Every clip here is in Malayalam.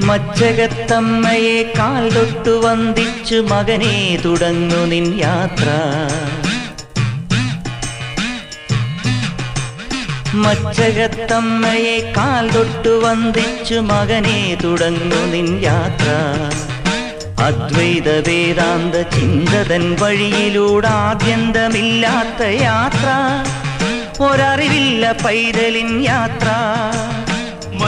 മച്ചകത്തമ്മയെ കാൽ തൊട്ടു വന്ദിച്ചു മകനെ തുടങ്ങു നിൻ യാത്ര. മച്ചകത്തമ്മയെ കാൽ തൊട്ടു വന്ദിച്ചു മകനെ തുടങ്ങു നിൻ യാത്ര. അദ്വൈത വേദാന്ത ചിന്തതൻ വഴിയിലൂടെ ആദ്യന്തമില്ലാത്ത യാത്ര. ഒരറിവില്ല പൈതലിൻ യാത്ര.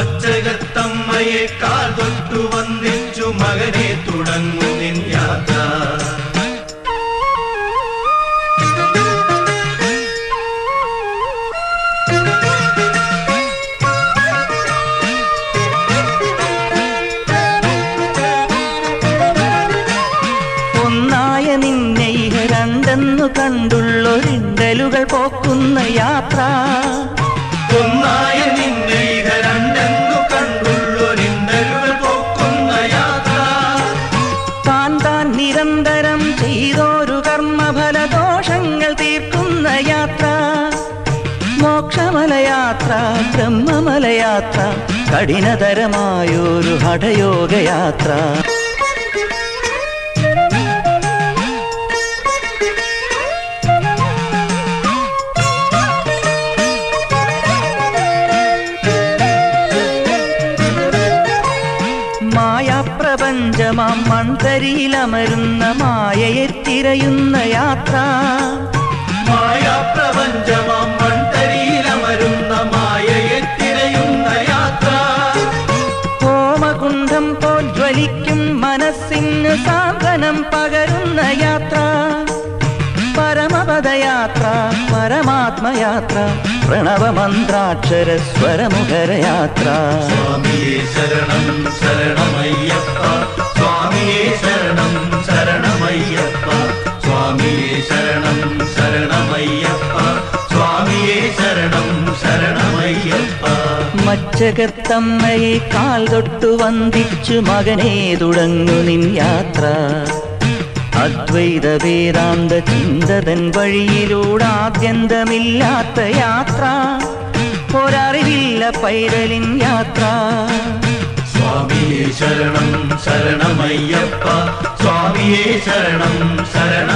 മച്ചകത്തമ്മയെ കാൽ തൊട്ടു വന്ദിച്ചു മകനെ തുടങ്ങു നിൻ യാത്ര. കണ്ടുള്ളൊരിണ്ടലുകൾ പോക്കുന്ന യാത്ര. മോക്ഷമലയാത്ര ബ്രഹ്മമലയാത്ര കഠിനതരമായൊരു ഹഠയോഗയാത്ര. മായാപ്രപഞ്ചമാം മൺതരിയിലമരുന്ന മായയെ തിരയുന്ന യാത്ര. മായാപ്രപഞ്ചമാം ഹോമകുണ്ഠം പോജ്വലിക്കും മനസ്സിന് സാന്ത്വനം പകരുന്ന യാത്ര. പരമപദയാത്ര പരമാത്മയാത്ര പ്രണവമന്ത്രാക്ഷര സ്വരമുഖരയാത്ര സ്വാമിയേ ശരണം ശരണമയ്യപ്പ സ്വാമിയേ ശരണം ശരണമയ്യപ്പ മച്ചകത്തമ്മയെ കാൽ തൊട്ടു വന്ദിച്ചു മകനെ തുടങ്ങു നിൻ യാത്ര. അദ്വൈത വേദാന്ത ചിന്തതൻ വഴിയിലൂടെ ആദ്യന്തമില്ലാത്ത യാത്ര. പോരാറിവില്ല പൈരലിൻ യാത്ര. സ്വാമിയെ ശരണം ശരണമയ്യപ്പ. സ്വാമിയെ ശരണം ശരണമയ്യപ്പ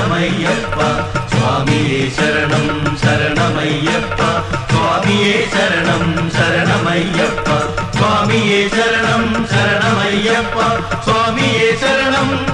ശരണം ശരണമയ്യപ്പ സ്വാമിയേ ശരണം ശരണമയ്യപ്പ സ്വാമിയേ ശരണം ശരണമയ്യപ്പ